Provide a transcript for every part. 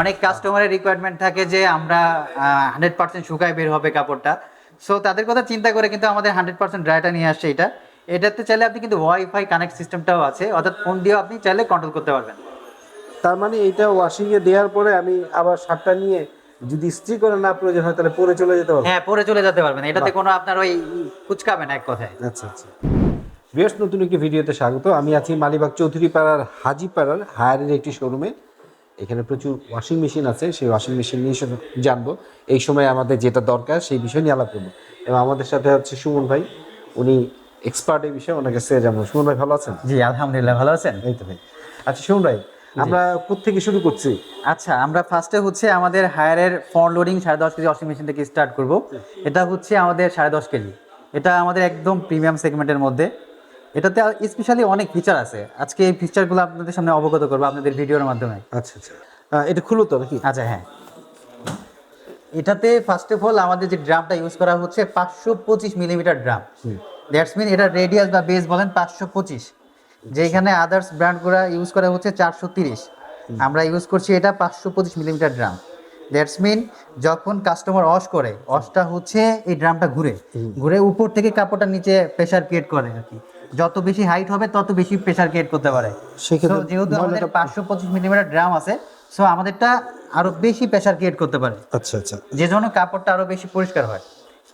অনেক কাস্টমারের রিকোয়ারমেন্ট থাকে যে আমরা হান্ড্রেড পার্সেন্ট শুকায় বের হবে কাপড়টা। সো তাদের কথা চিন্তা করে কিন্তু আমাদের হান্ড্রেড পার্সেন্ট ড্রাইটা নিয়ে আসছে এটা। এটাতে চাইলে আপনি কিন্তু ওয়াইফাই কানেক্ট সিস্টেমটাও আছে অর্থাৎ ফোন দিয়েও আপনি চাইলে কন্ট্রোল করতে পারবেন। তার মানে এটা ওয়াশিং এ দেওয়ার পরে আমি আবার শার্টটা নিয়ে যদি ইস্ত্রি করে না প্রয়োজন হয় তাহলে পরে চলে যেতে পারব? হ্যাঁ পরে চলে যেতে পারবেন। এটাতে কোনো আপনার ওই কুচকাবে না এক কথায়। আচ্ছা আচ্ছা। বেশ নতুন একটি ভিডিওতে স্বাগত। আমি আছি মালিবাগ চৌধুরী পাড়ার হাজি পাড়ার হায়ারের একটি শোরুমে এখানে প্রচুর ওয়াশিং মেশিন আছে সেই ওয়াশিং মেশিন নিয়ে জানব এই সময় আমাদের যেটা দরকার সেই বিষয় নিয়ে আলাপ করব। এবং আমাদের সাথে হচ্ছে সুমন ভাই উনি এক্সপার্ট এই বিষয়ে ওনার কাছে জানব। সুমন ভাই ভালো আছেন? জি আলহামদুলিল্লাহ ভালো আছেন? এই তো ভাই। আচ্ছা সুমন ভাই আমরা কোথেকে শুরু করছি? আচ্ছা আমরা ফার্স্টে হচ্ছে আমাদের হায়ারের ফ্রন্ট লোডিং সাড়ে দশ কেজি ওয়াশিং মেশিন থেকে স্টার্ট করব। এটা হচ্ছে আমাদের সাড়ে দশ কেজি। এটা আমাদের একদম প্রিমিয়াম সেগমেন্টের মধ্যে। এটাতে স্পেশালি অনেক ফিচার আছে। আজকে এই ফিচারগুলো আপনাদের সামনে অবগত করব আপনাদের ভিডিওর মাধ্যমে। আচ্ছা আচ্ছা। এটা খুলো তো নাকি আচ্ছা হ্যাঁ। এটাতে ফার্স্ট অফ অল আমাদের যে ড্রামটা ইউজ করা হচ্ছে পাঁচশো পঁচিশ মিলিমিটার ড্রাম। দ্যাটস মিন এটা রেডিয়াস বা বেস বলেন পাঁচশো পঁচিশ। যেখানে আদার্স ব্র্যান্ডগুলো ইউজ করা হচ্ছে চারশো তিরিশ। আমরা ইউজ করছি এটা পাঁচশো পঁচিশ মিলিমিটার ড্রাম। দ্যাটস মিন যখন কাস্টমার ওয়াশ করে ওয়াশটা হচ্ছে এই ড্রামটা ঘুরে। ঘুরে উপর থেকে কাপড়টা নিচে প্রেশার ক্রিয়েট করে আর কি। যত বেশি হাইট হবে তত বেশি প্রেশার ক্রিয়েট করতে পারে। যেহেতু আমাদের পাঁচশো পঁচিশ মিলিমিটার ড্রাম আছে সো আমাদেরটা আরও বেশি প্রেশার ক্রিয়েট করতে পারে। আচ্ছা আচ্ছা। যে জন্য কাপড়টা আরও বেশি পরিষ্কার হয়।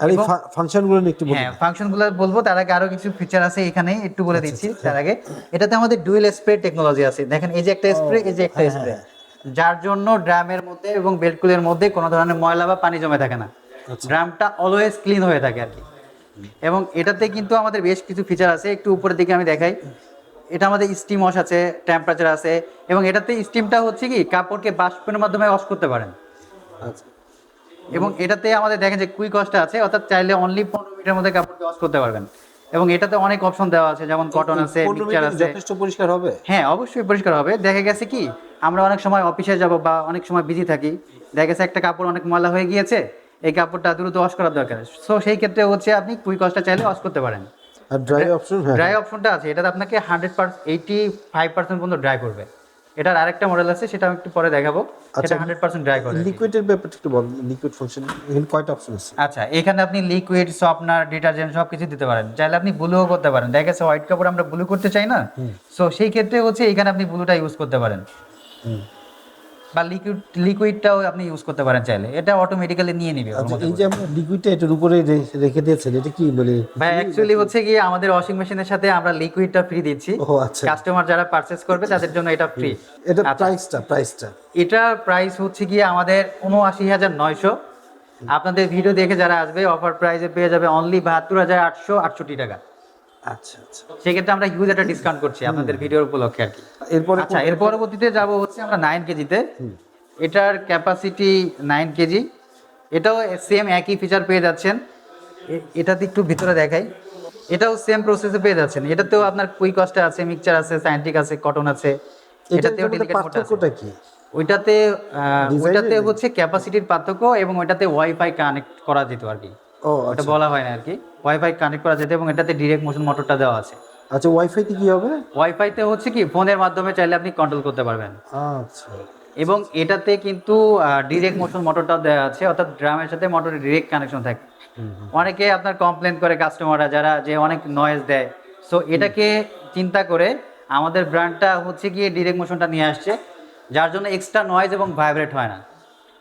আর এই ফাংশনগুলো একটু হ্যাঁ ফাংশন বলব তার আগে আরও কিছু ফিচার আছে এখানে একটু বলে দিচ্ছি তার আগে। এটাতে আমাদের ডুয়েল স্প্রে টেকনোলজি আছে। দেখেন এই যে একটা স্প্রে এই যে একটা স্প্রে যার জন্য ড্রামের মধ্যে এবং মধ্যে কোনো ধরনের ময়লা বা পানি জমে থাকে না। ড্রামটা অলওয়েজ ক্লিন হয়ে থাকে আর কি। এবং এটাতে কিন্তু আমাদের বেশ কিছু ফিচার আছে একটু উপরের দিকে আমি দেখাই। এটা আমাদের স্টিম ওয়াশ আছে টেম্পারেচার আছে এবং এটাতে স্টিমটা হচ্ছে কি কাপড়কে বাষ্পের মাধ্যমে ওয়াশ করতে পারেন। আচ্ছা। এবং এটাতে আমাদের দেখেন যে কুইক ওয়াশটা আছে অর্থাৎ চাইলে অনলি পনেরো মিনিটের মধ্যে কাপড়কে ওয়াশ করতে পারবেন। এবং এটাতে অনেক অপশন দেওয়া আছে যেমন কটন আছে মিক্সচার আছে। যথেষ্ট পরিষ্কার হবে? হ্যাঁ অবশ্যই পরিষ্কার হবে। দেখা গেছে কি আমরা অনেক সময় অফিসে যাব বা অনেক সময় বিজি থাকি। দেখা গেছে একটা কাপড় অনেক ময়লা হয়ে গিয়েছে এই কাপড়টা দ্রুত ওয়াশ করার দরকার। সো সেই ক্ষেত্রে হচ্ছে আপনি কুইক ওয়াশটা চাইলে ওয়াশ করতে পারেন। আর ড্রাই অপশন হ্যাঁ। ড্রাই অপশনটা আছে। এটাতে আপনাকে hundred percent eighty five percent পর্যন্ত ড্রাই করবে। এটার আরেকটা মডেল আছে সেটা আমি একটু পরে দেখাবো। সেটা আচ্ছা। হান্ড্রেড পার্সেন্ট ড্রাই করে লিকুইডের ব্যাপারটা একটু বল লিকুইড ফাংশন এখানে কয়টা অপশন আছে? আচ্ছা এখানে আপনি লিকুইড সফটনার ডিটারজেন্ট সব কিছু দিতে পারেন। চাইলে আপনি ব্লুও করতে পারেন। দেখা গেছে হোয়াইট কাপড় আমরা ব্লু করতে চাই না? সো সেই ক্ষেত্রে হচ্ছে এখানে আপনি ব্লুটা ইউজ করতে পারেন। বা লিকুইড লিকুইডটাও আপনি ইউজ করতে পারেন চাইলে। এটা অটোমেটিক্যালি নিয়ে নিবে আচ্ছা এই যে আমরা লিকুইডটা এটার উপরে রেখে দিয়েছেন এটা কি মানে ভাই অ্যাকচুয়ালি হচ্ছে কি আমাদের ওয়াশিং মেশিনের সাথে আমরা লিকুইডটা ফ্রি দিচ্ছি। ও আচ্ছা। কাস্টমার যারা পারচেজ করবে তাদের জন্য এটা ফ্রি এটা আচ্ছা। প্রাইসটা প্রাইসটা এটার প্রাইস হচ্ছে গিয়ে আমাদের উনআশি হাজার নয়শো। আপনাদের ভিডিও দেখে যারা আসবে অফার প্রাইসে পেয়ে যাবে অনলি বাহাত্তর হাজার আটশো আটষট্টি টাকা। আচ্ছা আচ্ছা। সেক্ষেত্রে আমরা হিউজ একটা ডিসকাউন্ট করছি আপনাদের ভিডিওর উপলক্ষে আর কি। এরপরে আচ্ছা এর পরবর্তীতে যাব হচ্ছে আমরা নাইন কেজিতে এটার ক্যাপাসিটি নাইন কেজি এটাও সেম একই ফিচার পেয়ে যাচ্ছেন। এটাতে একটু ভিতরে দেখাই। এটাও সেম প্রসেসে পেয়ে যাচ্ছেন। এটাতেও আপনার কুই কস্টে আছে মিক্সচার আছে সাইন্টিক আছে কটন আছে। এটাতেও ডেলিকেট আছে। কি? ওইটাতে ওইটাতে হচ্ছে ক্যাপাসিটির পার্থক্য এবং ওইটাতে ওয়াইফাই কানেক্ট করা যেত আর কি। ও ওটা আচ্ছা। বলা হয় না আর কি। ওয়াইফাই কানেক্ট করা যেত এবং এটাতে ডিরেক্ট মোশন মোটরটা দেওয়া আছে। আচ্ছা ওয়াইফাই কি হবে? ওয়াইফাইতে হচ্ছে কি ফোনের মাধ্যমে চাইলে আপনি কন্ট্রোল করতে পারবেন। আচ্ছা। এবং এটাতে কিন্তু ডিরেক্ট মোশন মোটরটাও দেওয়া আছে অর্থাৎ ড্রামের সাথে মোটরের ডিরেক্ট কানেকশন থাকে। অনেকে আপনার কমপ্লেন করে কাস্টমাররা যারা যে অনেক নয়েজ দেয়। সো এটাকে চিন্তা করে আমাদের ব্র্যান্ডটা হচ্ছে গিয়ে ডিরেক্ট মোশনটা নিয়ে আসছে। যার জন্য এক্সট্রা নয়েজ এবং ভাইব্রেট হয় না।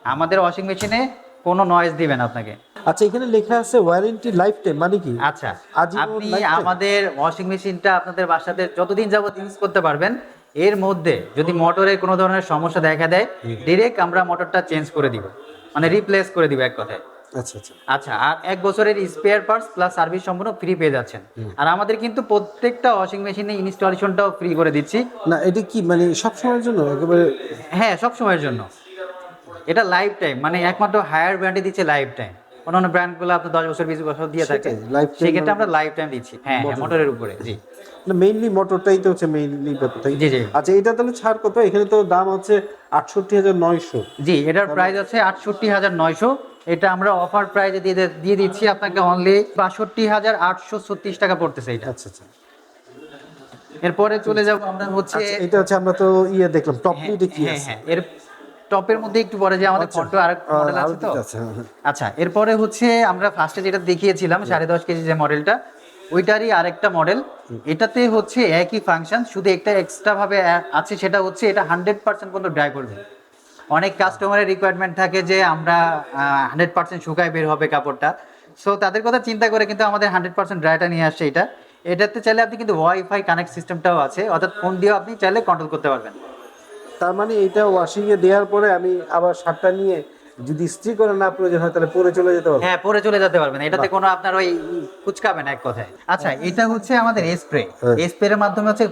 আমাদের ওয়াশিং মেশিনে কোনো নয়েজ দিবেন আপনাকে। আচ্ছা এখানে লেখা আছে ওয়ারেন্টি লাইফ টাইম মানে কি? আচ্ছা আপনি আমাদের ওয়াশিং মেশিনটা আপনাদের বাসাতে যতদিন যাবত ইউজ করতে পারবেন এর মধ্যে যদি মোটরে কোনো ধরনের সমস্যা দেখা দেয় ডিরেক্ট আমরা মোটরটা চেঞ্জ করে দিব। মানে রিপ্লেস করে দিব এক কথায়। আচ্ছা আচ্ছা। আচ্ছা আর এক বছরের স্পেয়ার পার্টস প্লাস সার্ভিস সম্পূর্ণ ফ্রি পেয়ে যাচ্ছেন। আর আমাদের কিন্তু প্রত্যেকটা ওয়াশিং মেশিনে ইনস্টলেশনটাও ফ্রি করে দিচ্ছি। না এটা কি মানে সব সময়ের জন্য? একেবারে হ্যাঁ সব সময়ের জন্য। এটা লাইফ টাইম মানে একমাত্র হায়ার ব্র্যান্ডে দিচ্ছে লাইফ টাইম অন্যান্য ব্র্যান্ডগুলো আপনার দশ বছর বিশ বছর দিয়ে থাকে। সেক্ষেত্রে মানে- আমরা লাইফ টাইম দিচ্ছি। হ্যাঁ হ্যাঁ মোটরের উপরে। জি। মেইনলি মোটরটাই তো হচ্ছে মেইনলি ব্যাপারটা জি, জি। আচ্ছা এটা তাহলে ছাড় কত? এখানে তো দাম হচ্ছে আটষট্টি হাজার নয়শো। জি এটার প্রাইস আছে আটষট্টি হাজার নয়শো। এটা আমরা অফার প্রাইজে দিয়ে দিয়ে দিচ্ছি আপনাকে অনলি বাষট্টি হাজার আটশো ছত্রিশ টাকা পড়তেছে এটা। আচ্ছা আচ্ছা। এরপরে চলে যাব আমরা হচ্ছে আচ্ছা এটা হচ্ছে আমরা তো ইয়ে দেখলাম টপ হ্যাঁ, লিডে কি হ্যাঁ আছে? হ্যাঁ এর টপের মধ্যে একটু পরে যে আমাদের ফন্টো আর মডেল আছে তো? হ্যাঁ, হ্যাঁ। আচ্ছা এরপরে হচ্ছে আমরা ফার্স্টে যেটা দেখিয়েছিলাম সাড়ে দশ কেজি যে মডেলটা ওইটারই আরেকটা মডেল এটাতে হচ্ছে একই ফাংশন শুধু একটা এক্সট্রা ভাবে আছে সেটা হচ্ছে এটা হান্ড্রেড পার্সেন্ট পর্যন্ত ড্রাই করবে। অনেক কাস্টমারের রিকোয়ারমেন্ট থাকে যে আমরা হান্ড্রেড পার্সেন্ট শুকায় বের হবে কাপড়টা। সো তাদের কথা চিন্তা করে কিন্তু আমাদের হান্ড্রেড পার্সেন্ট ড্রাইটা নিয়ে আসছে এটা। এটাতে চাইলে আপনি কিন্তু ওয়াইফাই কানেক্ট সিস্টেমটাও আছে অর্থাৎ ফোন দিয়েও আপনি চাইলে কন্ট্রোল করতে পারবেন। তার মানে এটা ওয়াশিং এ দেওয়ার পরে আমি আবার শার্টটা নিয়ে যদি ইস্ত্রি করে না প্রয়োজন হয় তাহলে পরে চলে যেতে পারবে। হ্যাঁ পরে চলে যেতে পারবেন এটাতে কোনো আপনার ওই কুচকাবে না এক কথায়। আচ্ছা এটা হচ্ছে আমাদের স্প্রে স্প্রে স্প্রের মাধ্যমে হচ্ছে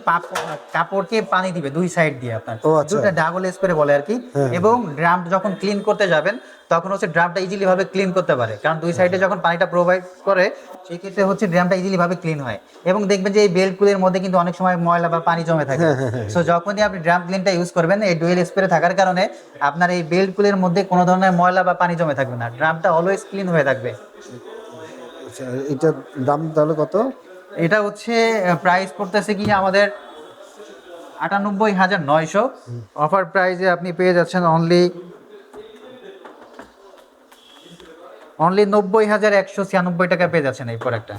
কাপড়কে পানি দিবে দুই সাইড দিয়ে আপনার। আচ্ছা। ডাবল স্প্রে বলে আর কি। এবং ড্রাম যখন ক্লিন করতে যাবেন তখন হচ্ছে ড্রামটা ইজিলি ভাবে ক্লিন করতে পারে। কারণ দুই সাইডে যখন পানিটা প্রোভাইড করে সেই ক্ষেত্রে হচ্ছে ড্রামটা ইজিলি ভাবে ক্লিন হয়। এবং দেখবেন যে এই বেল্ট গুলির মধ্যে কিন্তু অনেক সময় ময়লা বা পানি জমে থাকে। সো যখনই আপনি ড্রাম ক্লিনটা ইউজ করবেন এই ডুয়েল স্প্রে থাকার কারণে আপনার এই বেল্ট গুলির মধ্যে কোনো ধরনের ময়লা বা পানি জমে থাকবে না। ড্রামটা অলওয়েজ ক্লিন হয়ে থাকবে। আচ্ছা এটার দাম তাহলে কত? এটা হচ্ছে প্রাইস পড়তেছে কি আমাদের আটানব্বই হাজার নয়শো। অফার প্রাইসে আপনি পেয়ে যাচ্ছেন অনলি অনলি নব্বই হাজার একশো ছিয়ানব্বই টাকা পেয়ে যাচ্ছেন এই প্রোডাক্টটা